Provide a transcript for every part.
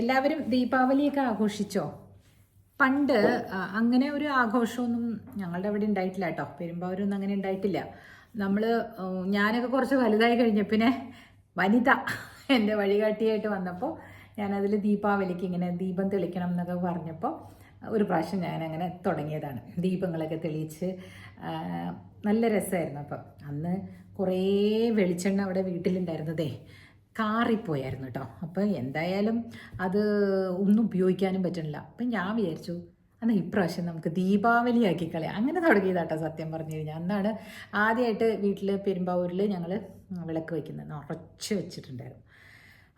എല്ലാവരും ദീപാവലിയൊക്കെ ആഘോഷിച്ചോ? പണ്ട് അങ്ങനെ ഒരു ആഘോഷമൊന്നും ഞങ്ങളുടെ അവിടെ ഉണ്ടായിട്ടില്ല കേട്ടോ. പെരുമ്പാവൂരൊന്നും അങ്ങനെ ഉണ്ടായിട്ടില്ല. നമ്മൾ ഞാനൊക്കെ കുറച്ച് വലുതായി കഴിഞ്ഞ പിന്നെ വനിത എന്റെ വഴികാട്ടിയായിട്ട് വന്നപ്പോൾ ഞാനതിൽ ദീപാവലിക്ക് ഇങ്ങനെ ദീപം തെളിക്കണം എന്നൊക്കെ പറഞ്ഞപ്പോൾ ഒരു പ്രാവശ്യം ഞാനങ്ങനെ തുടങ്ങിയതാണ്. ദീപങ്ങളൊക്കെ തെളിയിച്ച് നല്ല രസമായിരുന്നു. അപ്പം അന്ന് കുറേ വെളിച്ചെണ്ണ അവിടെ വീട്ടിലുണ്ടായിരുന്നതേ. കാറിപ്പോയായിരുന്നു കേട്ടോ അപ്പോൾ എന്തായാലും അത് ഒന്നും ഉപയോഗിക്കാനും പറ്റണില്ല. അപ്പം ഞാൻ വിചാരിച്ചു എന്നാൽ ഇപ്രാവശ്യം നമുക്ക് ദീപാവലി ആക്കി കളയാം. അങ്ങനെ തുടങ്ങിയതാട്ടോ സത്യം പറഞ്ഞു കഴിഞ്ഞാൽ അന്നാണ് ആദ്യമായിട്ട് വീട്ടിൽ പെരുമ്പാവൂരിൽ ഞങ്ങൾ വിളക്ക് വയ്ക്കുന്നത് നിറച്ച് വെച്ചിട്ടുണ്ടായിരുന്നു.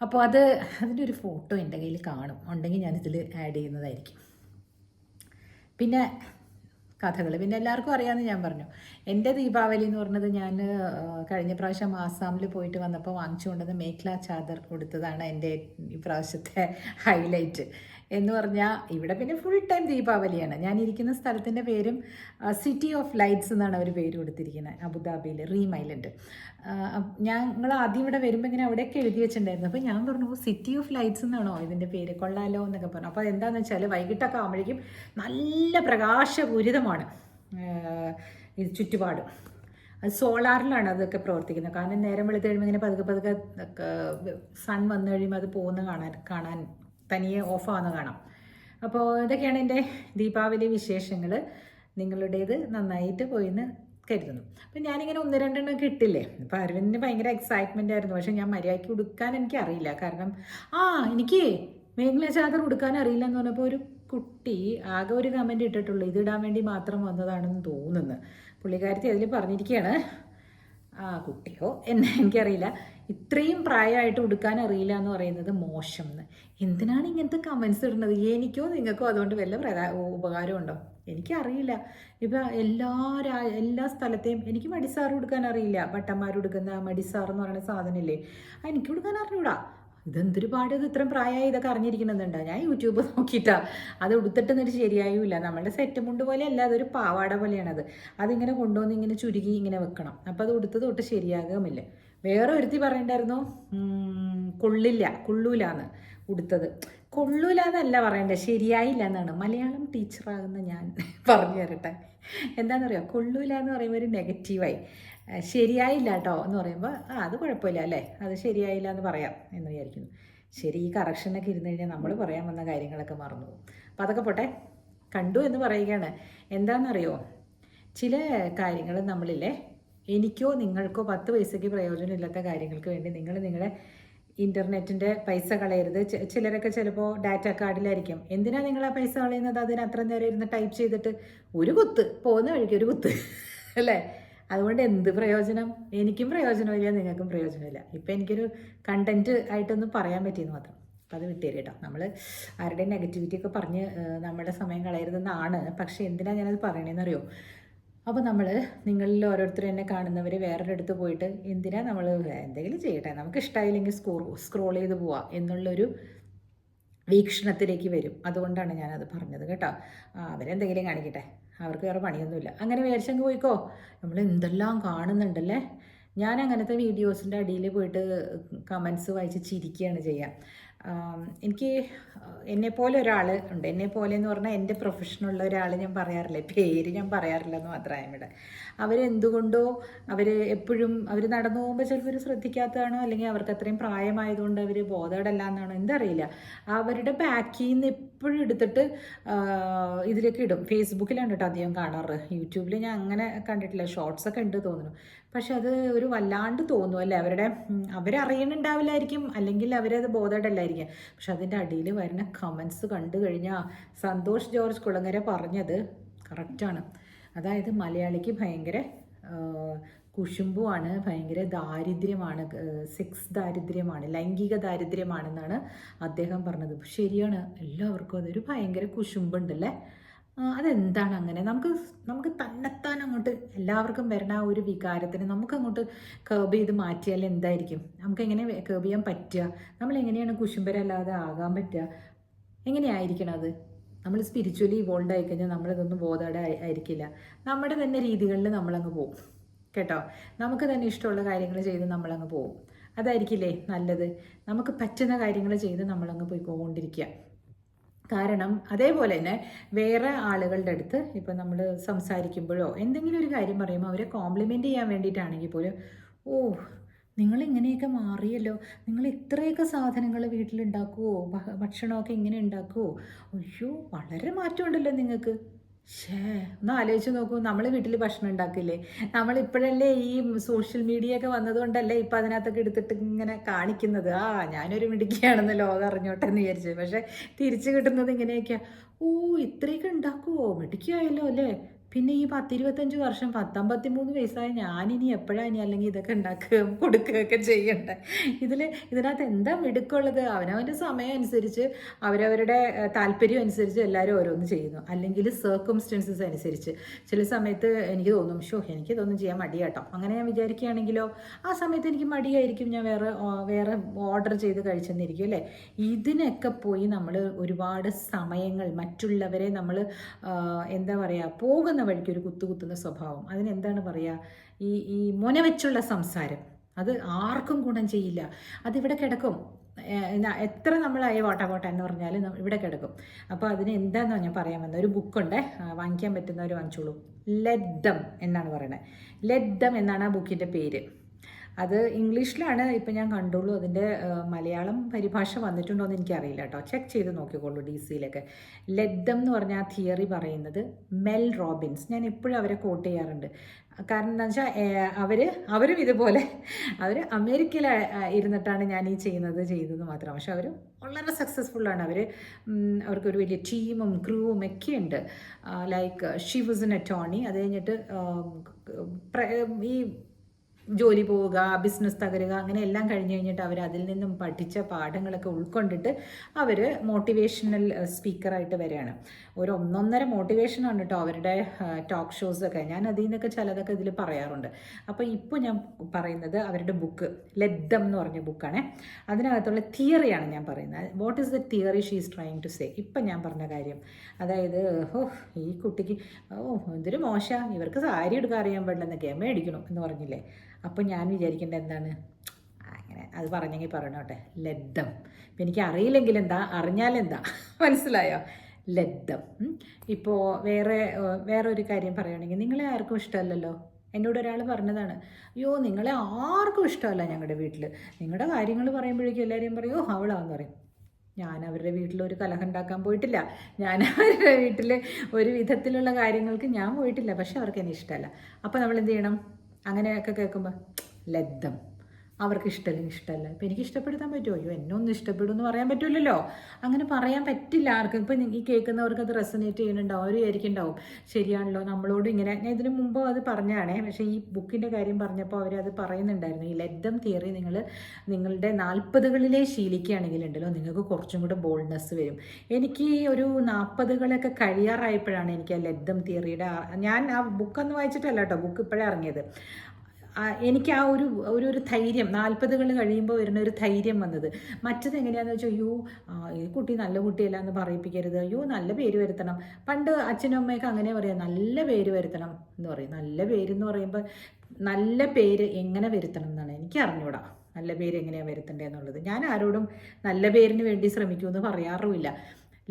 അപ്പോൾ അത് അതിന്റെ ഒരു ഫോട്ടോ എന്റെ കയ്യിൽ കാണും. ഉണ്ടെങ്കിൽ ഞാനിതിൽ ആഡ് ചെയ്യുന്നതായിരിക്കും. പിന്നെ കഥകൾ പിന്നെ എല്ലാവർക്കും അറിയാമെന്ന് ഞാൻ പറഞ്ഞു. എന്റെ ദീപാവലി എന്ന് പറഞ്ഞത് ഞാൻ കഴിഞ്ഞ പ്രാവശ്യം ആസാമിൽ പോയിട്ട് വന്നപ്പോൾ വാങ്ങിച്ചു മേഖല ചാദർ കൊടുത്തതാണ് എന്റെ ഈ പ്രാവശ്യത്തെ ഹൈലൈറ്റ്. എന്ന് പറഞ്ഞാൽ ഇവിടെ പിന്നെ ഫുൾ ടൈം ദീപാവലിയാണ്. ഞാനിരിക്കുന്ന സ്ഥലത്തിന്റെ പേരും സിറ്റി ഓഫ് ലൈറ്റ്സ് എന്നാണ് അവർ പേര് കൊടുത്തിരിക്കുന്നത് അബുദാബിയിൽ റീം ഐലൻഡ് ഞങ്ങൾ ആദ്യം ഇവിടെ വരുമ്പോൾ ഇങ്ങനെ അവിടെയൊക്കെ എഴുതി വെച്ചിട്ടുണ്ടായിരുന്നു. അപ്പോൾ ഞാൻ പറഞ്ഞു സിറ്റി ഓഫ് ലൈറ്റ്സ് എന്നാണോ ഇതിന്റെ പേര്? കൊള്ളാലോ എന്നൊക്കെ പറഞ്ഞു. അപ്പോൾ എന്താണെന്ന് വെച്ചാൽ വൈകിട്ടൊക്കെ ആകുമ്പോഴേക്കും നല്ല പ്രകാശപൂരിതമാണ് ഇത് ചുറ്റുപാട്. അത് സോളാറിലാണ് അതൊക്കെ പ്രവർത്തിക്കുന്നത്. കാരണം നേരം വെളുത്ത് കഴിയുമ്പോൾ ഇങ്ങനെ പതുക്കെ പതുക്കെ സൺ വന്നു കഴിയുമ്പോൾ അത് പോകുന്ന കാണാൻ കാണാൻ തനിയെ ഓഫാകുന്ന കാണാം. അപ്പോൾ ഇതൊക്കെയാണ് എന്റെ ദീപാവലി വിശേഷങ്ങൾ നിങ്ങളുടേത് നന്നായിട്ട് പോയിന്ന് കരുതുന്നു. അപ്പം ഞാനിങ്ങനെ ഒന്ന് രണ്ടെണ്ണം കിട്ടില്ലേ അപ്പോൾ അരവിന്ദിന് ഭയങ്കര എക്സൈറ്റ്മെന്റ് ആയിരുന്നു. പക്ഷേ ഞാൻ മര്യാദയ്ക്ക് ഉടുക്കാൻ എനിക്ക് അറിയില്ല കാരണം ആ എനിക്ക് മേഘല ചാദർ ഉടുക്കാൻ അറിയില്ല എന്ന് പറഞ്ഞപ്പോൾ ഒരു കുട്ടി ആകെ ഒരു കമന്റ് ഇട്ടിട്ടുള്ളൂ. ഇതിടാൻ വേണ്ടി മാത്രം വന്നതാണെന്ന് തോന്നുന്നു. പുള്ളിക്കാരത്തി അതിൽ പറഞ്ഞിരിക്കുകയാണ് ആ കുട്ടിയോ? എന്നെ എനിക്കറിയില്ല. ഇത്രയും പ്രായമായിട്ട് ഉടുക്കാൻ അറിയില്ല എന്ന് പറയുന്നത് മോശം എന്ന് എന്തിനാണ് ഇങ്ങനത്തെ കമൻസ് ഇടുന്നത്? എനിക്കോ നിങ്ങൾക്കോ അതുകൊണ്ട് വല്ല പ്രകാ ഉപകാരമുണ്ടോ? എനിക്കറിയില്ല. ഇപ്പം എല്ലാ രാ എല്ലാ സ്ഥലത്തെയും എനിക്ക് മടിസാർ ഉടുക്കാൻ അറിയില്ല. ഭട്ടന്മാർ ഉടുക്കുന്ന മടിസാർ എന്ന് പറയുന്ന സാധനമില്ലേ? എനിക്ക് ഉടുക്കാൻ അറിഞ്ഞൂടാ. ഇതെന്തൊരു പാട് ഇത് ഇത്രയും പ്രായമായി ഇതൊക്കെ അറിഞ്ഞിരിക്കണമെന്നുണ്ടോ ഞാൻ യൂട്യൂബ് നോക്കിയിട്ടാ. അത് ഉടുത്തിട്ടൊന്നും ശരിയായൂല നമ്മളുടെ സെറ്റ് മുണ്ട് പോലെ അല്ല അതൊരു പാവാട പോലെയാണ് അത് അതിങ്ങനെ കൊണ്ടുവന്ന് ഇങ്ങനെ ചുരുക്കി ഇങ്ങനെ വെക്കണം. അപ്പോൾ അത് ഉടുത്തത് തൊട്ട് ശരിയാകുമില്ല. വേറെ ഒരുത്തി പറയണ്ടായിരുന്നു കൊള്ളില്ല കൊള്ളൂലാന്ന് ഉടുത്തത്. കൊള്ളൂലാന്നല്ല പറയണ്ടേ ശരിയായില്ല എന്നാണ് മലയാളം ടീച്ചറാകുന്ന ഞാൻ പറഞ്ഞു തരട്ടെ. എന്താണെന്നറിയോ കൊള്ളൂല എന്ന് പറയുമ്പോൾ ഒരു നെഗറ്റീവായി ശരിയായില്ല കേട്ടോ എന്ന് പറയുമ്പോൾ ആ അത് കുഴപ്പമില്ല അല്ലേ? അത് ശരിയായില്ല എന്ന് പറയാം എന്ന് വിചാരിക്കുന്നു. ശരി ഈ കറക്ഷനൊക്കെ ഇരുന്ന് കഴിഞ്ഞാൽ നമ്മൾ പറയാൻ വന്ന കാര്യങ്ങളൊക്കെ മറന്നു പോകും അപ്പം അതൊക്കെ പോട്ടെ. കണ്ടു എന്ന് പറയുകയാണ്. എന്താണെന്നറിയോ? ചില കാര്യങ്ങൾ നമ്മളില്ലേ എനിക്കോ നിങ്ങൾക്കോ പത്ത് പൈസയ്ക്ക് പ്രയോജനമില്ലാത്ത കാര്യങ്ങൾക്ക് വേണ്ടി നിങ്ങൾ നിങ്ങളുടെ ഇന്റർനെറ്റിന്റെ പൈസ കളയരുത്. ചിലരൊക്കെ ചിലപ്പോൾ ഡാറ്റ കാർഡിലായിരിക്കും. എന്തിനാണ് നിങ്ങൾ ആ പൈസ കളയുന്നത്? അതിന് അത്ര നേരം ഇരുന്ന് ടൈപ്പ് ചെയ്തിട്ട് ഒരു കുത്ത് പോകുന്ന വഴിക്ക് ഒരു കുത്ത് അല്ലേ? അതുകൊണ്ട് എന്ത് പ്രയോജനം? എനിക്കും പ്രയോജനമില്ല നിങ്ങൾക്കും പ്രയോജനമില്ല. ഇപ്പം എനിക്കൊരു കണ്ടന്റ് ആയിട്ടൊന്ന് പറയാൻ പറ്റിയെന്ന് മാത്രം. അപ്പം അത് വിട്ടുതരും കേട്ടോ. നമ്മൾ ആരുടെയും നെഗറ്റിവിറ്റി ഒക്കെ പറഞ്ഞ് നമ്മുടെ സമയം കളയരുതെന്നാണ്. പക്ഷേ എന്തിനാണ് ഞാനത് പറയണേന്നറിയോ? അപ്പോൾ നമ്മൾ നിങ്ങളിൽ ഓരോരുത്തർ എന്നെ കാണുന്നവർ വേറൊരിടത്ത് പോയിട്ട് എന്തിനാ നമ്മൾ എന്തെങ്കിലും ചെയ്യട്ടെ. നമുക്ക് ഇഷ്ടമായില്ലെങ്കിൽ സ്ക്രോ സ്ക്രോൾ ചെയ്ത് പോവാം എന്നുള്ളൊരു വീക്ഷണത്തിലേക്ക് വരും. അതുകൊണ്ടാണ് ഞാനത് പറഞ്ഞത് കേട്ടോ. അവരെന്തെങ്കിലും കാണിക്കട്ടെ. അവർക്ക് വേറെ പണിയൊന്നുമില്ല. അങ്ങനെ വിചാരിച്ചങ്ങ് പോയിക്കോ. നമ്മൾ എന്തെല്ലാം കാണുന്നുണ്ടല്ലേ? ഞാൻ അങ്ങനത്തെ വീഡിയോസിന്റെ അടിയിൽ പോയിട്ട് കമൻസ് വായിച്ച് ചിരിക്കുകയാണ് ചെയ്യുക എനിക്ക് പോലെ ഒരാൾ ഉണ്ട്. എന്നെപ്പോലെ എന്ന് പറഞ്ഞാൽ എന്റെ പ്രൊഫഷനുള്ള ഒരാൾ ഞാൻ പറയാറില്ല. പേര് ഞാൻ പറയാറില്ല എന്ന് മാത്രമേ ഇവിടെ. അവരെന്തുകൊണ്ടോ അവർ എപ്പോഴും അവർ നടന്നു പോകുമ്പോൾ ചിലപ്പോൾ ഒരു ശ്രദ്ധിക്കാത്തതാണോ? അല്ലെങ്കിൽ അവർക്ക് അത്രയും പ്രായമായതുകൊണ്ട് അവർ ബോധവടല്ല എന്നാണോ എന്തറിയില്ല. അവരുടെ ബാക്കിൽ നിന്ന് എപ്പോഴും എടുത്തിട്ട് ഇതിലേക്ക് ഇടും. ഫേസ്ബുക്കിലാണ് കേട്ടോ അധികം കാണാറ്. യൂട്യൂബിൽ ഞാൻ അങ്ങനെ കണ്ടിട്ടില്ല. ഷോർട്സ് ഒക്കെ ഉണ്ട് തോന്നുന്നു. പക്ഷെ അത് ഒരു വല്ലാണ്ട് തോന്നും അല്ലേ? അവരുടെ അവരറിയണുണ്ടാവില്ലായിരിക്കും അല്ലെങ്കിൽ അവരത് ബോധവടല്ലായിരിക്കും പക്ഷെ അതിന്റെ അടിയിൽ വരുന്ന കമൻസ് കണ്ടു കഴിഞ്ഞാൽ സന്തോഷ് ജോർജ് കുളങ്ങര പറഞ്ഞത് കറക്റ്റാണ് അതായത് മലയാളിക്ക് ഭയങ്കര കുശുമ്പുമാണ് ഭയങ്കര ദാരിദ്ര്യമാണ് സെക്സ് ദാരിദ്ര്യമാണ് ലൈംഗിക ദാരിദ്ര്യമാണെന്നാണ് അദ്ദേഹം പറഞ്ഞത്. ശരിയാണ്. എല്ലാവർക്കും അതൊരു ഭയങ്കര കുശുമ്പുണ്ടല്ലേ? അതെന്താണ് അങ്ങനെ? നമുക്ക് നമുക്ക് അങ്ങോട്ട് എല്ലാവർക്കും വരുന്ന ആ ഒരു വികാരത്തിന് നമുക്ക് അങ്ങോട്ട് കേബ് ചെയ്ത് മാറ്റിയാൽ എന്തായിരിക്കും? നമുക്ക് എങ്ങനെ കേബ് ചെയ്യാൻ പറ്റുക? നമ്മൾ എങ്ങനെയാണ് കുശുംബരല്ലാതെ ആകാൻ പറ്റുക? എങ്ങനെയായിരിക്കണം അത്? നമ്മൾ സ്പിരിച്വലി ഇവോൾവ് ആയി കഴിഞ്ഞാൽ നമ്മളിതൊന്നും ബോധയുടെ ആയിരിക്കില്ല. നമ്മുടെ തന്നെ രീതികളിൽ നമ്മളങ്ങ് പോകും കേട്ടോ? നമുക്ക് തന്നെ ഇഷ്ടമുള്ള കാര്യങ്ങൾ ചെയ്ത് നമ്മളങ്ങ് പോകും അതായിരിക്കില്ലേ നല്ലത്? നമുക്ക് പറ്റുന്ന കാര്യങ്ങൾ ചെയ്ത് നമ്മളങ്ങ് പോയിക്കൊണ്ടിരിക്കുക. കാരണം അതേപോലെ തന്നെ വേറെ ആളുകളുടെ അടുത്ത് ഇപ്പം നമ്മൾ സംസാരിക്കുമ്പോഴോ എന്തെങ്കിലും ഒരു കാര്യം പറയുമ്പോൾ അവരെ കോംപ്ലിമെന്റ് ചെയ്യാൻ വേണ്ടിയിട്ടാണെങ്കിൽ പോലും ഓ നിങ്ങൾ ഇങ്ങനെയൊക്കെ മാറിയല്ലോ. നിങ്ങൾ ഇത്രയൊക്കെ സാധനങ്ങൾ വീട്ടിലുണ്ടാക്കുമോ ഭക്ഷണമൊക്കെ ഇങ്ങനെ ഉണ്ടാക്കുമോ അയ്യോ വളരെ മാറ്റമുണ്ടല്ലോ നിങ്ങൾക്ക്. ഷേ ഒന്ന് ആലോചിച്ച് നോക്കൂ നമ്മൾ വീട്ടിൽ ഭക്ഷണം ഉണ്ടാക്കില്ലേ? നമ്മൾ ഇപ്പോഴല്ലേ ഈ സോഷ്യൽ മീഡിയ ഒക്കെ വന്നതുകൊണ്ടല്ലേ ഇപ്പം അതിനകത്തൊക്കെ എടുത്തിട്ട് ഇങ്ങനെ കാണിക്കുന്നത്? ആ ഞാനൊരു മിടുക്കിയാണെന്ന് ലോകം അറിഞ്ഞോട്ടെ എന്ന് വിചാരിച്ചു. പക്ഷേ തിരിച്ചു കിട്ടുന്നത് ഇങ്ങനെയൊക്കെയാണ് ഓ ഇത്രയൊക്കെ ഉണ്ടാക്കുമോ മിടുക്കിയായല്ലോ അല്ലേ? പിന്നെ ഈ പത്തിരുപത്തഞ്ച് വർഷം പത്തമ്പത്തി മൂന്ന് വയസ്സായ ഞാനിനി എപ്പോഴാണ് ഇനി അല്ലെങ്കിൽ ഇതൊക്കെ ഉണ്ടാക്കുകയും കൊടുക്കുകയൊക്കെ ചെയ്യണ്ടേ? ഇതിൽ ഇതിനകത്ത് എന്താ മിടുക്കുള്ളത്? അവനവന്റെ സമയം അനുസരിച്ച് അവരവരുടെ താല്പര്യം അനുസരിച്ച് എല്ലാവരും ഓരോന്ന് ചെയ്യുന്നു. അല്ലെങ്കിൽ സർക്കംസ്റ്റൻസസ് അനുസരിച്ച്. ചില സമയത്ത് എനിക്ക് തോന്നും ഷോ എനിക്ക് ഇതൊന്നും ചെയ്യാൻ മടിയാട്ടോ. അങ്ങനെ ഞാൻ വിചാരിക്കുകയാണെങ്കിലോ ആ സമയത്ത് എനിക്ക് മടിയായിരിക്കും ഞാൻ വേറെ വേറെ ഓർഡർ ചെയ്ത് കഴിച്ചെന്നിരിക്കും അല്ലേ? ഇതിനൊക്കെ പോയി നമ്മൾ ഒരുപാട് സമയങ്ങൾ മറ്റുള്ളവരെ നമ്മൾ എന്താ പറയുക പോകുന്ന വഴിക്ക് ഒരു കുത്തുകുത്തുന്ന സ്വഭാവം. അതിനെന്താണ് പറയുക ഈ ഈ മുന വെച്ചുള്ള സംസാരം. അത് ആർക്കും ഗുണം ചെയ്യില്ല. അതിവിടെ കിടക്കും. എത്ര നമ്മൾ അയ്യ വാട്ട എന്ന് പറഞ്ഞാലും ഇവിടെ കിടക്കും. അപ്പോൾ അതിന് എന്താന്ന് ഞാൻ പറയാൻ വന്നത് ഒരു ബുക്കുണ്ട് വാങ്ങിക്കാൻ പറ്റുന്നവർ വാങ്ങിച്ചോളൂ. ലെദ്ദം എന്നാണ് പറയുന്നത് ലെദ്ദം എന്നാണ് ആ ബുക്കിന്റെ പേര്. അത് ഇംഗ്ലീഷിലാണ് ഇപ്പം ഞാൻ കണ്ടുള്ളൂ. അതിന്റെ മലയാളം പരിഭാഷ വന്നിട്ടുണ്ടോ എന്ന് എനിക്കറിയില്ല കേട്ടോ. ചെക്ക് ചെയ്ത് നോക്കിക്കോളൂ ഡി സിയിലൊക്കെ ലെഡം എന്ന് പറഞ്ഞ ആ തിയറി പറയുന്നത് മെൽ റോബിൻസ്. ഞാൻ എപ്പോഴും അവരെ കോട്ട് ചെയ്യാറുണ്ട്. കാരണം എന്താ വെച്ചാൽ അവർ അവരും ഇതുപോലെ അവർ അമേരിക്കയിൽ ഇരുന്നിട്ടാണ് ഞാൻ ഈ ചെയ്യുന്നത് ചെയ്തത് മാത്രം. പക്ഷെ അവർ വളരെ സക്സസ്ഫുള്ളാണ് അവർ അവർക്കൊരു വലിയ ടീമും ക്രൂവും ഒക്കെ ഉണ്ട്. Like she was an attorney അത് കഴിഞ്ഞിട്ട് ഈ ജോലി പോവുക ബിസിനസ് തകരുക അങ്ങനെ എല്ലാം കഴിഞ്ഞ് കഴിഞ്ഞിട്ട് അവർ അതിൽ നിന്നും പഠിച്ച പാഠങ്ങളൊക്കെ ഉൾക്കൊണ്ടിട്ട് അവർ മോട്ടിവേഷണൽ സ്പീക്കറായിട്ട് വരികയാണ്. ഒരു ഒന്നൊന്നര മോട്ടിവേഷനാണ് കേട്ടോ അവരുടെ ടോക്ക് ഷോസൊക്കെ ഞാൻ അതിൽ നിന്നൊക്കെ ചിലതൊക്കെ ഇതിൽ പറയാറുണ്ട്. അപ്പോൾ ഇപ്പോൾ ഞാൻ പറയുന്നത് അവരുടെ ബുക്ക് ലെദ്ദം എന്ന് പറഞ്ഞ ബുക്കാണ് അതിനകത്തുള്ള തിയറിയാണ് ഞാൻ പറയുന്നത്. What is the theory she is trying to say ഇപ്പം ഞാൻ പറഞ്ഞ കാര്യം. അതായത് ഓ ഈ കുട്ടിക്ക് ഓ എന്തൊരു മോശ. ഇവർക്ക് സാരി എടുക്കാൻ അറിയാൻ പാടില്ലെന്ന് ഗമ അടിക്കണം എന്ന് പറഞ്ഞില്ലേ? അപ്പം ഞാൻ വിചാരിക്കേണ്ട എന്താണ്? അങ്ങനെ അത് പറഞ്ഞെങ്കിൽ പറയണോട്ടെ ലദ്ദം ഇപ്പം എനിക്ക് അറിയില്ലെങ്കിൽ എന്താ? അറിഞ്ഞാലെന്താ മനസ്സിലായോ ലദ്ദം ഇപ്പോൾ വേറെ വേറെ ഒരു കാര്യം പറയുകയാണെങ്കിൽ നിങ്ങളെ ആർക്കും ഇഷ്ടമല്ലല്ലോ? എന്നോട് ഒരാൾ പറഞ്ഞതാണ്. അയ്യോ നിങ്ങളെ ആർക്കും ഇഷ്ടമല്ല ഞങ്ങളുടെ വീട്ടിൽ. നിങ്ങളുടെ കാര്യങ്ങൾ പറയുമ്പോഴേക്കും എല്ലാവരും പറയും അവളാന്ന് പറയും. ഞാൻ അവരുടെ വീട്ടിൽ ഒരു കലഹം ഉണ്ടാക്കാൻ പോയിട്ടില്ല. ഞാൻ അവരുടെ വീട്ടിൽ ഒരു വിധത്തിലുള്ള കാര്യങ്ങൾക്ക് ഞാൻ പോയിട്ടില്ല. പക്ഷെ അവർക്ക് എന്നെ ഇഷ്ടമല്ല. അപ്പോൾ നമ്മൾ എന്ത് ചെയ്യണം? അങ്ങനെയൊക്കെ കേൾക്കുമ്പോൾ ലദ്ദം അവർക്ക് ഇഷ്ടമല്ലെങ്കിൽ ഇഷ്ടമല്ല ഇപ്പം എനിക്ക് ഇഷ്ടപ്പെടുത്താൻ പറ്റുമോ? അയ്യോ എന്നെ ഒന്നും ഇഷ്ടപ്പെടും എന്ന് പറയാൻ പറ്റില്ലല്ലോ അങ്ങനെ പറയാൻ പറ്റില്ല. ആർക്കും ഇപ്പം ഈ കേൾക്കുന്നവർക്ക് അത് റെസനേറ്റ് ചെയ്യുന്നുണ്ടാവും അവർ വിചാരിക്കുന്നുണ്ടാവും ശരിയാണല്ലോ. നമ്മളോട് ഇങ്ങനെ ഞാൻ ഇതിനു മുമ്പ് അത് പറഞ്ഞാണേ. പക്ഷേ ഈ ബുക്കിന്റെ കാര്യം പറഞ്ഞപ്പോൾ അവരത് പറയുന്നുണ്ടായിരുന്നു. ഈ ലെഡം തിയറി നിങ്ങൾ നിങ്ങളുടെ നാൽപ്പതുകളിലെ ശീലിക്കുകയാണെങ്കിൽ ഉണ്ടല്ലോ നിങ്ങൾക്ക് കുറച്ചും കൂടെ ബോൾഡ്നെസ് വരും. എനിക്ക് ഒരു നാൽപ്പതുകളൊക്കെ കഴിയാറായപ്പോഴാണ് എനിക്ക് ആ ലെഡം തിയറിയുടെ ഞാൻ ആ ബുക്കൊന്നും വായിച്ചിട്ടല്ല കേട്ടോ. ബുക്ക് ഇപ്പോഴേ ഇറങ്ങിയത്. എനിക്ക് ആ ഒരു ഒരു ഒരു ധൈര്യം നാൽപ്പതുകൾ കഴിയുമ്പോൾ വരുന്ന ഒരു ധൈര്യം വന്നത്. മറ്റത് എങ്ങനെയാണെന്ന് വെച്ചാൽ അയ്യോ ഈ കുട്ടി നല്ല കുട്ടിയല്ല എന്ന് പറയിപ്പിക്കരുത്. അയ്യോ നല്ല പേര് വരുത്തണം. പണ്ട് അച്ഛനും അമ്മയൊക്കെ അങ്ങനെ പറയാം നല്ല പേര് വരുത്തണം എന്ന് പറയും. നല്ല പേര് എന്ന് പറയുമ്പോൾ നല്ല പേര് എങ്ങനെ വരുത്തണം എന്നാണ് എനിക്ക് അറിഞ്ഞൂടാ. നല്ല പേര് എങ്ങനെയാണ് വരുത്തേണ്ടതെന്നുള്ളത് ഞാൻ ആരോടും നല്ല പേരിന് വേണ്ടി ശ്രമിക്കുമെന്ന് പറയാറുമില്ല.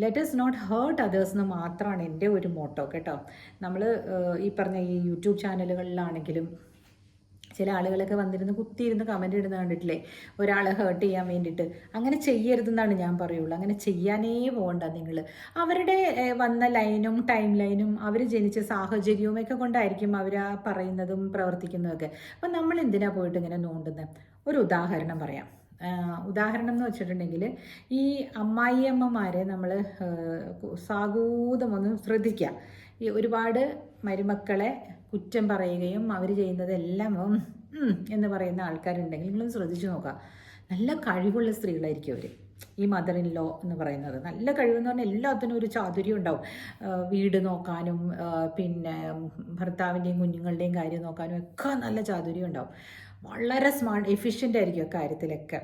Let us not hurt others എന്ന് മാത്രമാണ് എന്റെ ഒരു മോട്ടോ കേട്ടോ. നമ്മൾ ഈ പറഞ്ഞ ഈ യൂട്യൂബ് ചാനലുകളിലാണെങ്കിലും ചില ആളുകളൊക്കെ വന്നിരുന്ന് കുത്തിയിരുന്ന് കമന്റ് ഇടുന്ന കണ്ടിട്ടില്ലേ? ഒരാളെ ഹേർട്ട് ചെയ്യാൻ വേണ്ടിയിട്ട്. അങ്ങനെ ചെയ്യരുതെന്നാണ് ഞാൻ പറയുള്ളൂ. അങ്ങനെ ചെയ്യാനേ പോകണ്ട നിങ്ങൾ അവരുടെ വന്ന ലൈനും ടൈം ലൈനും അവർ ജനിച്ച സാഹചര്യവും ഒക്കെ കൊണ്ടായിരിക്കും അവർ ആ പറയുന്നതും പ്രവർത്തിക്കുന്നതൊക്കെ അപ്പം നമ്മൾ എന്തിനാ പോയിട്ട് ഇങ്ങനെ നോണ്ടുന്നത് ഒരു ഉദാഹരണം പറയാം. ഉദാഹരണം എന്ന് വെച്ചിട്ടുണ്ടെങ്കിൽ ഈ അമ്മായിയമ്മമാരെ നമ്മൾ സാഗൂതമൊന്ന് ശ്രദ്ധിക്കുക ഈ ഒരുപാട് മരുമക്കളെ കുറ്റം പറയുകയും അവർ ചെയ്യുന്നതെല്ലാം എന്ന് പറയുന്ന ആൾക്കാരുണ്ടെങ്കിൽ നിങ്ങളൊന്ന് ശ്രദ്ധിച്ചു നോക്കുക. നല്ല കഴിവുള്ള സ്ത്രീകളായിരിക്കും അവർ ഈ മദർ ഇൻ ലോ എന്ന് പറയുന്നത്. നല്ല കഴിവെന്ന് പറഞ്ഞാൽ എല്ലാത്തിനും ഒരു ചാതുര്യം ഉണ്ടാവും. വീട് നോക്കാനും പിന്നെ ഭർത്താവിന്റെയും കുഞ്ഞുങ്ങളുടെയും കാര്യം നോക്കാനും ഒക്കെ നല്ല ചാതുര്യം ഉണ്ടാവും. വളരെ സ്മാർട്ട് എഫിഷ്യന്റ് ആയിരിക്കും കാര്യത്തിലൊക്കെ.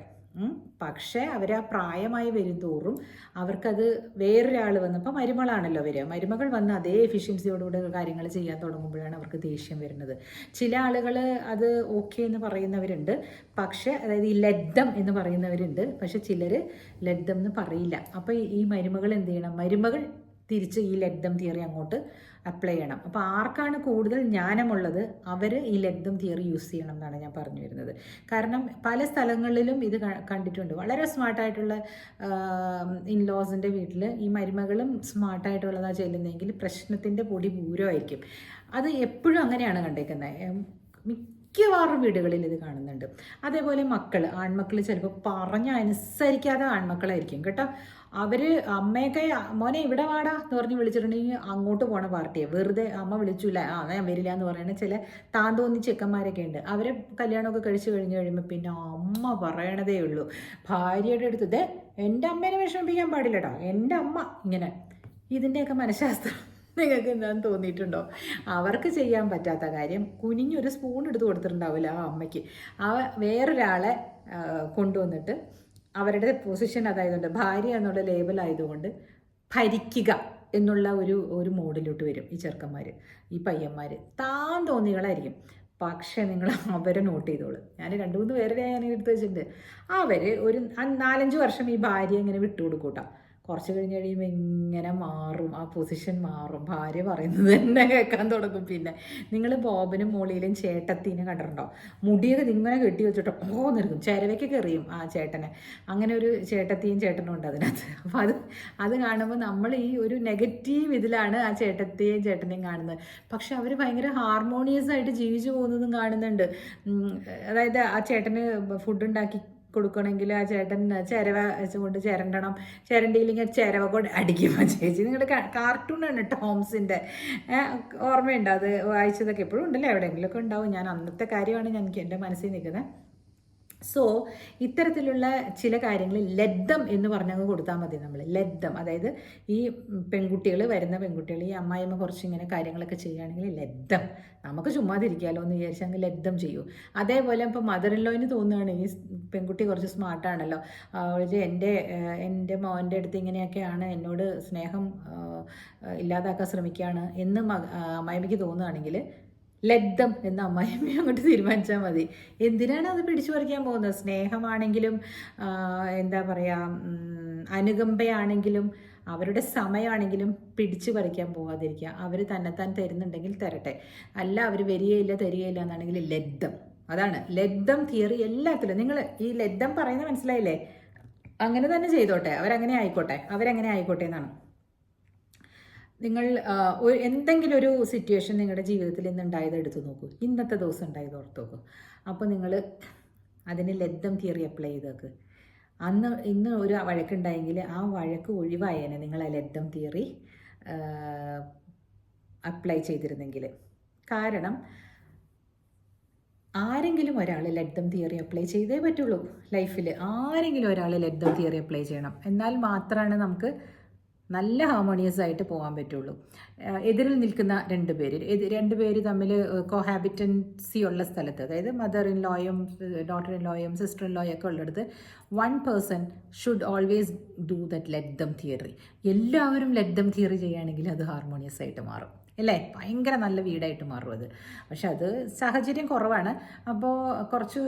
പക്ഷേ അവർ ആ പ്രായമായി വരുംതോറും അവർക്കത് വേറൊരാൾ വന്നപ്പോൾ മരുമകളാണല്ലോ വരിക. മരുമകൾ വന്ന് അതേ എഫിഷ്യൻസിയോടുകൂടെ കാര്യങ്ങൾ ചെയ്യാൻ തുടങ്ങുമ്പോഴാണ് അവർക്ക് ദേഷ്യം വരുന്നത്. ചില ആളുകൾ അത് ഓക്കെ എന്ന് പറയുന്നവരുണ്ട്. പക്ഷേ അതായത് ഈ ലബ്ധം എന്ന് പറയുന്നവരുണ്ട്. പക്ഷെ ചിലർ ലബ്ധം എന്ന് പറയില്ല. അപ്പോൾ ഈ മരുമകൾ എന്ത് ചെയ്യണം? മരുമകൾ തിരിച്ച് ഈ ലബ്ധം തിയറി അങ്ങോട്ട് അപ്ലൈ ചെയ്യണം. അപ്പോൾ ആർക്കാണ് കൂടുതൽ ജ്ഞാനമുള്ളത്? അവർ ഈ ലഗ്നം തിയറി യൂസ് ചെയ്യണം എന്നാണ് ഞാൻ പറഞ്ഞു വരുന്നത്. കാരണം പല സ്ഥലങ്ങളിലും ഇത് കണ്ടിട്ടുണ്ട്. വളരെ സ്മാർട്ടായിട്ടുള്ള ഇൻലോസിന്റെ വീട്ടിൽ ഈ മരുമകളും സ്മാർട്ടായിട്ടുള്ളതാണ് ചെല്ലുന്നതെങ്കിൽ പ്രശ്നത്തിന്റെ പൊടി പൂരമായിരിക്കും. അത് എപ്പോഴും അങ്ങനെയാണ് കണ്ടേക്കുന്നത് മിക്കവാറും വീടുകളിൽ ഇത് കാണുന്നുണ്ട്. അതേപോലെ മക്കൾ ആൺമക്കൾ ചിലപ്പോൾ പറഞ്ഞ അനുസരിക്കാതെ ആൺമക്കളായിരിക്കും കേട്ടോ. അവർ അമ്മയൊക്കെ മോനെ ഇവിടെ വാടാ എന്ന് പറഞ്ഞ് വിളിച്ചിട്ടുണ്ടെങ്കിൽ അങ്ങോട്ട് പോണ പാർട്ടിയെ. വെറുതെ അമ്മ വിളിച്ചില്ല ആ ഞാൻ വരില്ല എന്ന് പറയുന്ന ചില താൻ തോന്നി ചെക്കന്മാരൊക്കെ ഉണ്ട്. അവരെ കല്യാണമൊക്കെ കഴിച്ചു കഴിഞ്ഞ് കഴിയുമ്പോൾ പിന്നെ അമ്മ പറയണതേ ഉള്ളൂ. ഭാര്യയുടെ അടുത്ത് ദേ എന്റെ അമ്മേനെ വിഷമിപ്പിക്കാൻ പാടില്ലടാ. എന്റെ അമ്മ ഇങ്ങനെ. ഇതിന്റെയൊക്കെ മനഃശാസ്ത്രം നിങ്ങൾക്ക് എന്താണെന്ന് തോന്നിയിട്ടുണ്ടോ? അവർക്ക് ചെയ്യാൻ പറ്റാത്ത കാര്യം കുനിഞ്ഞൊരു സ്പൂൺ എടുത്ത് കൊടുത്തിട്ടുണ്ടാവില്ല ആ അമ്മയ്ക്ക്. ആ വേറൊരാളെ കൊണ്ടുവന്നിട്ട് അവരുടെ പൊസിഷൻ അതായതുകൊണ്ട് ഭാര്യ എന്നുള്ള ലേബൽ ആയതുകൊണ്ട് ഭരിക്കുക എന്നുള്ള ഒരു ഒരു മോഡിലോട്ട് വരും ഈ ചെറുക്കന്മാർ ഈ പയ്യന്മാർ താൻ തോന്നികളായിരിക്കും. പക്ഷേ നിങ്ങൾ അവരെ നോട്ട് ചെയ്തോളൂ. ഞാൻ രണ്ട് മൂന്ന് പേരുടെ ഞാൻ എടുത്ത് വെച്ചിട്ടുണ്ട്. അവർ ഒരു നാലഞ്ച് വർഷം ഈ ഭാര്യ ഇങ്ങനെ വിട്ടുകൊടുക്കൂട്ടാ. കുറച്ച് കഴിഞ്ഞ് കഴിയുമ്പോൾ ഇങ്ങനെ മാറും ആ പൊസിഷൻ മാറും. ഭാര്യ പറയുന്നത് തന്നെ കേൾക്കാൻ തുടങ്ങും. പിന്നെ നിങ്ങൾ ബോബനും മോളിയിലും ചേട്ടത്തിനും കണ്ടിട്ടുണ്ടോ? മുടിയൊക്കെ ഇങ്ങനെ കെട്ടി വെച്ചിട്ട് ഓ നിൽക്കും ചിരവയ്ക്കൊക്കെ എറിയും ആ ചേട്ടനെ. അങ്ങനെ ഒരു ചേട്ടത്തിയും ചേട്ടനും ഉണ്ട് അതിനകത്ത്. അപ്പം അത് അത് കാണുമ്പോൾ നമ്മൾ ഈ ഒരു നെഗറ്റീവ് ഇതിലാണ് ആ ചേട്ടത്തെയും ചേട്ടനെയും കാണുന്നത്. പക്ഷെ അവർ ഭയങ്കര ഹാർമോണിയസ് ആയിട്ട് ജീവിച്ചു പോകുന്നതും കാണുന്നുണ്ട്. അതായത് ആ ചേട്ടന് ഫുഡ് ഉണ്ടാക്കി കൊടുക്കണമെങ്കിൽ ആ ചേട്ടൻ ചിരവ കൊണ്ട് ചിരണ്ടണം. ചിരണ്ടിയില്ലെങ്കിൽ ചിരവ കൊണ്ട് അടിക്കും ചേച്ചി നിങ്ങളുടെ കാർട്ടൂണാണ് ടോംസിന്റെ ഓർമ്മയുണ്ട്? അത് വായിച്ചതൊക്കെ എപ്പോഴും ഉണ്ടല്ലോ? എവിടെയെങ്കിലുമൊക്കെ ഉണ്ടാവും. ഞാൻ അന്നത്തെ കാര്യമാണ് ഞാൻ എന്റെ മനസ്സിൽ നിൽക്കുന്നത്. സോ ഇത്തരത്തിലുള്ള ചില കാര്യങ്ങൾ ലബ്ധം എന്ന് പറഞ്ഞങ്ങ് കൊടുത്താൽ മതി നമ്മൾ ലബ്ധം. അതായത് ഈ പെൺകുട്ടികൾ വരുന്ന പെൺകുട്ടികൾ ഈ അമ്മായിമ്മ കുറച്ച് ഇങ്ങനെ കാര്യങ്ങളൊക്കെ ചെയ്യുകയാണെങ്കിൽ ലബ്ധം. നമുക്ക് ചുമ്മാതിരിക്കാമല്ലോ എന്ന് വിചാരിച്ചാൽ അങ്ങ് ലബ്ധം ചെയ്യൂ. അതേപോലെ ഇപ്പോൾ മദർ ഇൻലോയിന് തോന്നുകയാണ് ഈ പെൺകുട്ടി കുറച്ച് സ്മാർട്ടാണല്ലോ. അവർ എന്റെ എന്റെ മോന്റെ അടുത്ത് ഇങ്ങനെയൊക്കെയാണ് എന്നോട് സ്നേഹം ഇല്ലാതാക്കാൻ ശ്രമിക്കുകയാണ് എന്ന് അമ്മായിമ്മയ്ക്ക് തോന്നുകയാണെങ്കിൽ ലബ്ധം എന്ന അമ്മായിമ്മ അങ്ങോട്ട് തീരുമാനിച്ചാൽ മതി. എന്തിനാണ് അത് പിടിച്ചു പറിക്കാൻ പോകുന്നത്? സ്നേഹമാണെങ്കിലും എന്താ പറയുക അനുകമ്പയാണെങ്കിലും അവരുടെ സമയമാണെങ്കിലും പിടിച്ചു പറിക്കാൻ പോകാതിരിക്കുക. അവർ തന്നെത്താൻ തരുന്നുണ്ടെങ്കിൽ തരട്ടെ. അല്ല അവർ വരികയില്ല തരികയില്ല എന്നാണെങ്കിൽ ലബ്ധം അതാണ്. ലബ്ധം തിയറി എല്ലാത്തിലും. നിങ്ങൾ ഈ ലബ്ധം പറയുന്നത് മനസ്സിലായില്ലേ? അങ്ങനെ തന്നെ ചെയ്തോട്ടെ. അവരങ്ങനെ ആയിക്കോട്ടെ. അവരങ്ങനെ ആയിക്കോട്ടെ എന്നാണ്. നിങ്ങൾ എന്തെങ്കിലും ഒരു സിറ്റുവേഷൻ നിങ്ങളുടെ ജീവിതത്തിൽ ഇന്ന് ഉണ്ടായത് എടുത്തു നോക്കൂ. ഇന്നത്തെ ദിവസം ഉണ്ടായത് ഓർത്ത് നോക്കൂ. അപ്പോൾ നിങ്ങൾ അതിന് ലബ്ധം തിയറി അപ്ലൈ ചെയ്ത് നോക്ക്. അന്ന് ഇന്ന് ഒരു വഴക്കുണ്ടായെങ്കിൽ ആ വഴക്ക് ഒഴിവായേനെ നിങ്ങൾ ആ ലബ്ധം തിയറി അപ്ലൈ ചെയ്തിരുന്നെങ്കിൽ. കാരണം ആരെങ്കിലും ഒരാൾ ലബ്ധം തിയറി അപ്ലൈ ചെയ്തേ പറ്റുള്ളൂ. ലൈഫിൽ ആരെങ്കിലും ഒരാൾ ലബ്ധം തിയറി അപ്ലൈ ചെയ്യണം. എന്നാൽ മാത്രമാണ് നമുക്ക് നല്ല ഹാർമോണിയസ് ആയിട്ട് പോകാൻ പറ്റുള്ളൂ. എതിരിൽ നിൽക്കുന്ന രണ്ട് പേര്. രണ്ട് പേര് തമ്മിൽ കോഹാബിറ്റൻസി ഉള്ള സ്ഥലത്ത് അതായത് മദർ ഇൻ ലോയും ഡോട്ടർ ഇൻ ലോയും സിസ്റ്റർ ഇൻ ലോയും ഒക്കെ ഉള്ളിടത്ത് one person should always do that let them theory എല്ലാവരും ലെറ്റ് ദം തിയറി ചെയ്യുകയാണെങ്കിൽ അത് ഹാർമോണിയസ് ആയിട്ട് മാറും. അല്ലേ? ഭയങ്കര നല്ല വീടായിട്ട് മാറും അത്. പക്ഷെ അത് സാഹചര്യം കുറവാണ്. അപ്പോൾ കുറച്ച്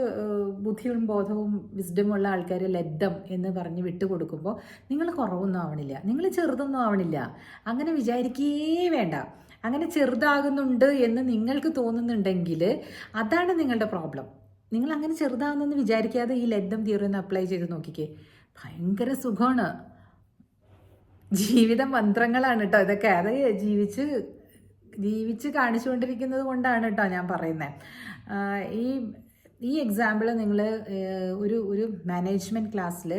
ബുദ്ധിയും ബോധവും വിസ്ഡമും ഉള്ള ആൾക്കാർ ലബ്ധം എന്ന് പറഞ്ഞ് വിട്ടുകൊടുക്കുമ്പോൾ നിങ്ങൾ കുറവൊന്നും ആവണില്ല. നിങ്ങൾ ചെറുതൊന്നും ആവണില്ല. അങ്ങനെ വിചാരിക്കേ വേണ്ട. അങ്ങനെ ചെറുതാകുന്നുണ്ട് എന്ന് നിങ്ങൾക്ക് തോന്നുന്നുണ്ടെങ്കിൽ അതാണ് നിങ്ങളുടെ പ്രോബ്ലം. നിങ്ങൾ അങ്ങനെ ചെറുതാകുന്നെന്ന് വിചാരിക്കാതെ ഈ ലബ്ധം തിയറി ഒന്ന് അപ്ലൈ ചെയ്ത് നോക്കിക്കേ. ഭയങ്കര സുഖമാണ് ജീവിത മന്ത്രങ്ങളാണ് കേട്ടോ ഇതൊക്കെ. അത് ജീവിച്ച് ജീവിച്ച് കാണിച്ചുകൊണ്ടിരിക്കുന്നത് കൊണ്ടാണ് കേട്ടോ ഞാൻ പറയുന്നത് ഈ ഈ എക്സാമ്പിൾ നിങ്ങൾ ഒരു ഒരു മാനേജ്മെന്റ് ക്ലാസ്സിൽ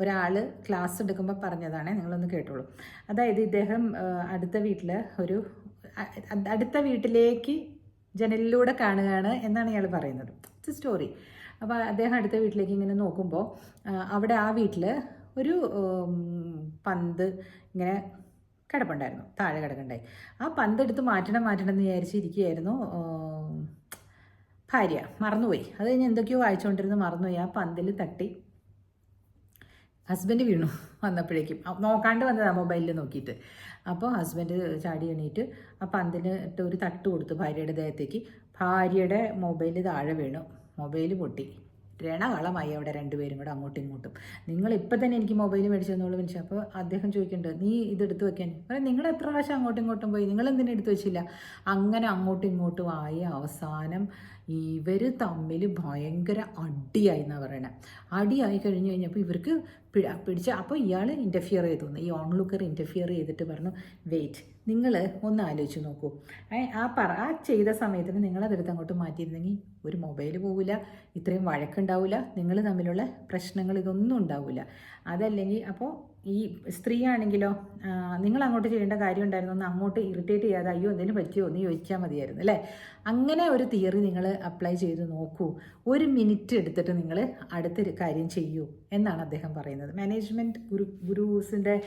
ഒരാൾ ക്ലാസ് എടുക്കുമ്പോൾ പറഞ്ഞതാണ് നിങ്ങളൊന്ന് കേട്ടോളൂ. അതായത് ഇദ്ദേഹം അടുത്ത വീട്ടിൽ ഒരു അടുത്ത വീട്ടിലേക്ക് ജനലിലൂടെ കാണുകയാണ് എന്നാണ് ഇയാൾ പറയുന്നത്. ഇറ്റ്സ് സ്റ്റോറി അപ്പോൾ അദ്ദേഹം അടുത്ത വീട്ടിലേക്ക് ഇങ്ങനെ നോക്കുമ്പോൾ അവിടെ ആ വീട്ടിൽ ഒരു പന്ത് ഇങ്ങനെ കിടപ്പുണ്ടായിരുന്നു താഴെ കിടക്കണ്ടായി. ആ പന്തെടുത്ത് മാറ്റണം മാറ്റണം എന്ന് വിചാരിച്ചിരിക്കുകയായിരുന്നു ഭാര്യ. മറന്നുപോയി. അത് കഴിഞ്ഞ് എന്തൊക്കെയോ വായിച്ചുകൊണ്ടിരുന്ന് മറന്നുപോയി. ആ പന്തിൽ തട്ടി ഹസ്ബൻഡ് വീണു വന്നപ്പോഴേക്കും. നോക്കാണ്ട് വന്നതാണ് മൊബൈലിൽ നോക്കിയിട്ട്. അപ്പോൾ ഹസ്ബൻഡ് ചാടി എണീറ്റ് ആ പന്തിന് ഇട്ട് ഒരു തട്ട് കൊടുത്തു ഭാര്യയുടെ ദേഹത്തേക്ക്. ഭാര്യയുടെ മൊബൈൽ താഴെ വീണു. മൊബൈൽ പൊട്ടി. രണകളമായി അവിടെ രണ്ടുപേരും കൂടെ അങ്ങോട്ടും ഇങ്ങോട്ടും. നിങ്ങൾ ഇപ്പം തന്നെ എനിക്ക് മൊബൈൽ മേടിച്ചു തന്നോളൂ മനുഷ്യ. അപ്പോൾ അദ്ദേഹം ചോദിക്കുന്നുണ്ട് നീ ഇതെടുത്ത് വെക്കാൻ? പറയാം നിങ്ങൾ എത്ര പ്രാവശ്യം അങ്ങോട്ടും ഇങ്ങോട്ടും പോയി? നിങ്ങൾ എന്തിനു എടുത്ത് വെച്ചില്ല? അങ്ങനെ അങ്ങോട്ടും ഇങ്ങോട്ടും ആയി അവസാനം ഇവർ തമ്മിൽ ഭയങ്കര അടിയായി എന്നാണ് പറയണത് അടിയായി കഴിഞ്ഞു കഴിഞ്ഞപ്പോൾ ഇവർക്ക് പിടി പിടിച്ച അപ്പോൾ ഇയാൾ ഇന്റർഫിയർ ചെയ്തു. ഈ ഓൺ ലുക്കർ ഇന്റർഫിയർ ചെയ്തിട്ട് പറഞ്ഞു വെയിറ്റ് നിങ്ങൾ ഒന്ന് ആലോചിച്ച് നോക്കൂ. ആ പറ ആ ചെയ്ത സമയത്തിന് നിങ്ങളതെടുത്ത് അങ്ങോട്ട് മാറ്റിയിരുന്നെങ്കിൽ ഒരു മൊബൈൽ പോവില്ല ഇത്രയും വഴക്കുണ്ടാവില്ല നിങ്ങൾ തമ്മിലുള്ള പ്രശ്നങ്ങൾ ഇതൊന്നും ഉണ്ടാവില്ല അതല്ലെങ്കിൽ അപ്പോൾ ഈ സ്ത്രീ ആണെങ്കിലോ നിങ്ങൾ അങ്ങോട്ട് ചെയ്യേണ്ട കാര്യം ഉണ്ടായിരുന്നു ഒന്ന് അങ്ങോട്ട് ഇറിറ്റേറ്റ് ചെയ്യാതെ അയ്യോ എന്തിനു പറ്റിയോ എന്ന് ചോദിച്ചാൽ മതിയായിരുന്നു അല്ലേ? അങ്ങനെ ഒരു തിയറി നിങ്ങൾ അപ്ലൈ ചെയ്ത് നോക്കൂ. ഒരു മിനിറ്റ് എടുത്തിട്ട് നിങ്ങൾ അടുത്തൊരു കാര്യം ചെയ്യൂ എന്നാണ് അദ്ദേഹം പറയുന്നത്. മാനേജ്മെന്റ് ഗുരു ഗുരുസിന്റെ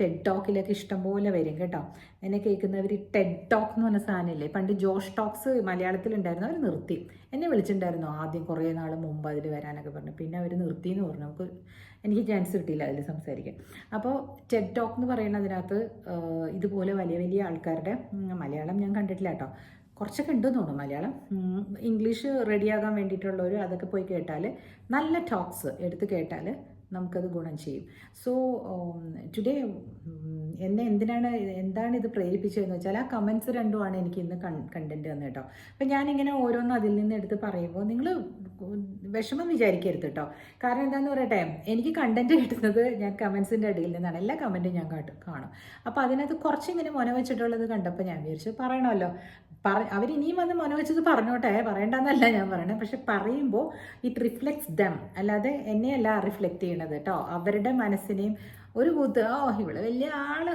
ടെഡ് ടോക്കിലൊക്കെ ഇഷ്ടംപോലെ വരും കേട്ടോ. എന്നെ കേൾക്കുന്നവർ ടെഡ് ടോക്ക് എന്ന് പറഞ്ഞ സാധനമില്ലേ? പണ്ട് ജോഷ് ടോക്സ് മലയാളത്തിലുണ്ടായിരുന്നു അവർ നിർത്തി. എന്നെ വിളിച്ചിട്ടുണ്ടായിരുന്നു ആദ്യം കുറേ നാൾ മുമ്പ് അതിൽ വരാനൊക്കെ പറഞ്ഞു. പിന്നെ അവർ നിർത്തി എന്ന് പറഞ്ഞു. നമുക്ക് എനിക്ക് ചാൻസ് കിട്ടിയില്ല അതിൽ സംസാരിക്കാൻ. അപ്പോൾ ടെഡ് ടോക്ക് എന്ന് പറയുന്നതിനകത്ത് ഇതുപോലെ വലിയ വലിയ ആൾക്കാരുടെ മലയാളം ഞാൻ കണ്ടിട്ടില്ല കേട്ടോ. കുറച്ചൊക്കെ ഉണ്ടെന്ന് തോന്നുന്നു മലയാളം. ഇംഗ്ലീഷ് റെഡിയാകാൻ വേണ്ടിയിട്ടുള്ളവർ അതൊക്കെ പോയി കേട്ടാൽ നല്ല ടോക്സ് എടുത്ത് കേട്ടാൽ നമുക്കത് ഗുണം ചെയ്യും. സോ ടുഡേ എന്നെ എന്തിനാണ് എന്താണ് ഇത് പ്രേരിപ്പിച്ചതെന്ന് വെച്ചാൽ ആ കമൻസ് രണ്ടുമാണ് എനിക്ക് ഇന്ന് കണ്ടന്റ് തന്നെ കേട്ടോ. അപ്പം ഞാനിങ്ങനെ ഓരോന്ന് അതിൽ നിന്ന് എടുത്ത് പറയുമ്പോൾ നിങ്ങൾ വിഷമം വിചാരിക്കരുത് കേട്ടോ. കാരണം എന്താണെന്ന് പറയട്ടെ എനിക്ക് കണ്ടന്റ് കിട്ടുന്നത് ഞാൻ കമൻസിന്റെ ഇടയിൽ നിന്നാണ്. എല്ലാ കമന്റും ഞാൻ കാട്ടും കാണും. അപ്പോൾ അതിനകത്ത് കുറച്ചിങ്ങനെ മുന വെച്ചിട്ടുള്ളത് കണ്ടപ്പോൾ ഞാൻ വിചാരിച്ചു പറയണമല്ലോ. പറ അവരിനിയും വന്ന് മുന വെച്ചത് പറഞ്ഞോട്ടെ പറയണ്ടെന്നല്ല ഞാൻ പറയണത് പക്ഷെ പറയുമ്പോൾ ഇറ്റ് റിഫ്ലെക്ട്സ് ദം അല്ലാതെ എന്നെയല്ല റിഫ്ലക്റ്റ് ചെയ്യണത് കേട്ടോ. അവരുടെ മനസ്സിനെയും ഒരു കൂത്ത് ഓ ഇവൾ വലിയ ആൾ.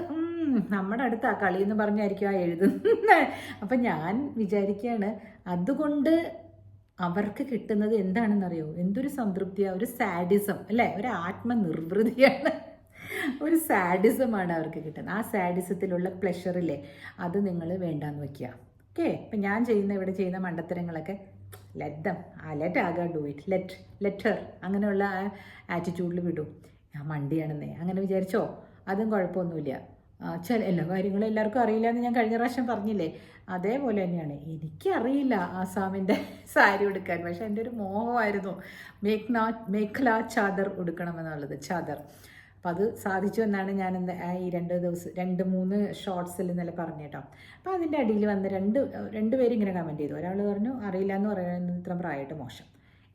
നമ്മുടെ അടുത്ത് ആ കളി എന്ന് പറഞ്ഞായിരിക്കും ആ എഴുതുന്നത് അപ്പം ഞാൻ വിചാരിക്കുകയാണ് അതുകൊണ്ട് അവർക്ക് കിട്ടുന്നത് എന്താണെന്നറിയോ? എന്തൊരു സംതൃപ്തിയാണ് ഒരു സാഡിസം അല്ലേ? ഒരു ആത്മനിർവൃതിയാണ്. ഒരു സാഡിസമാണ് അവർക്ക് കിട്ടുന്നത്. ആ സാഡിസത്തിലുള്ള പ്ലഷറില്ലേ അത് നിങ്ങൾ വേണ്ടാന്ന് വെക്കുക. ഓക്കെ ഇപ്പം ഞാൻ ചെയ്യുന്ന ഇവിടെ ചെയ്യുന്ന മണ്ടത്തരങ്ങളൊക്കെ ലെറ്റ് ദം ആ ലെറ്റ് ആകാ ഡു ഇറ്റ് ലെറ്റ് ലെറ്റർ അങ്ങനെയുള്ള ആ ആറ്റിറ്റ്യൂഡിൽ വിടും. ഞാൻ മണ്ടിയാണെന്നേ. അങ്ങനെ വിചാരിച്ചോ? അതും കുഴപ്പമൊന്നുമില്ല. ചില എല്ലാ കാര്യങ്ങളും എല്ലാവർക്കും അറിയില്ല എന്ന് ഞാൻ കഴിഞ്ഞ പ്രാവശ്യം പറഞ്ഞില്ലേ? അതേപോലെ തന്നെയാണ്. എനിക്കറിയില്ല ആസാമിന്റെ സാരി ഉടുക്കാൻ. പക്ഷെ എന്റെ ഒരു മോഹമായിരുന്നു. മേഘ്ന മേഖല ചാദർ ഉടുക്കണമെന്നുള്ളത്. ചാദർ. അപ്പം അത് സാധിച്ചു എന്നാണ് ഞാൻ ഇന്ന് ഈ രണ്ട് ദിവസം രണ്ട് മൂന്ന് ഷോർട്സിൽ ഇന്നലെ പറഞ്ഞു കേട്ടോ. അപ്പോൾ അതിന്റെ അടിയിൽ വന്ന് രണ്ട് രണ്ട് പേര് ഇങ്ങനെ കമന്റ് ചെയ്തു. ഒരാൾ പറഞ്ഞു അറിയില്ല എന്ന് പറയുന്നത് ഇത്ര പ്രായമായിട്ട് മോശം.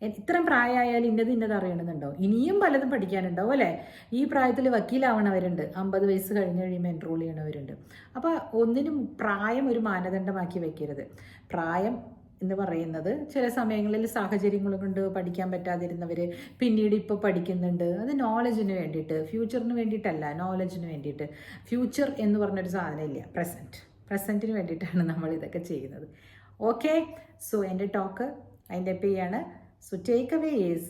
ഇത്രയും പ്രായമായാലും ഇന്നത് ഇന്നത് അറിയണമെന്നുണ്ടോ? ഇനിയും പലതും പഠിക്കാനുണ്ടാവും അല്ലേ? ഈ പ്രായത്തിൽ വക്കീലാവണവരുണ്ട്. അമ്പത് വയസ്സ് കഴിഞ്ഞ് കഴിയുമ്പോൾ എൻറോൾ ചെയ്യണവരുണ്ട്. അപ്പോൾ ഒന്നിനും പ്രായം ഒരു മാനദണ്ഡമാക്കി വെക്കരുത്. പ്രായം എന്ന് പറയുന്നത്. ചില സമയങ്ങളിൽ സാഹചര്യങ്ങൾ കൊണ്ട് പഠിക്കാൻ പറ്റാതിരുന്നവർ പിന്നീട് ഇപ്പോൾ പഠിക്കുന്നുണ്ട്. അത് നോളജിന് വേണ്ടിയിട്ട് ഫ്യൂച്ചറിന് വേണ്ടിയിട്ടല്ല നോളജിന് വേണ്ടിയിട്ട്. ഫ്യൂച്ചർ എന്ന് പറഞ്ഞൊരു സാധനമില്ല പ്രസന്റ് പ്രസന്റിന് വേണ്ടിയിട്ടാണ് നമ്മൾ ഇതൊക്കെ ചെയ്യുന്നത്. ഓക്കെ സോ എന്റെ ടോക്ക് അതിന്റെ പേയാണ് so take away is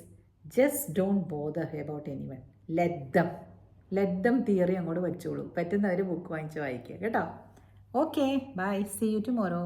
just don't bother about anyone let them let them theory അങ്ങോട്ട് വെച്ചോളൂ. പറ്റുന്നവർ ബുക്ക് വാങ്ങിച്ച് വായിക്കുക. കേട്ടോ? Okay bye see you tomorrow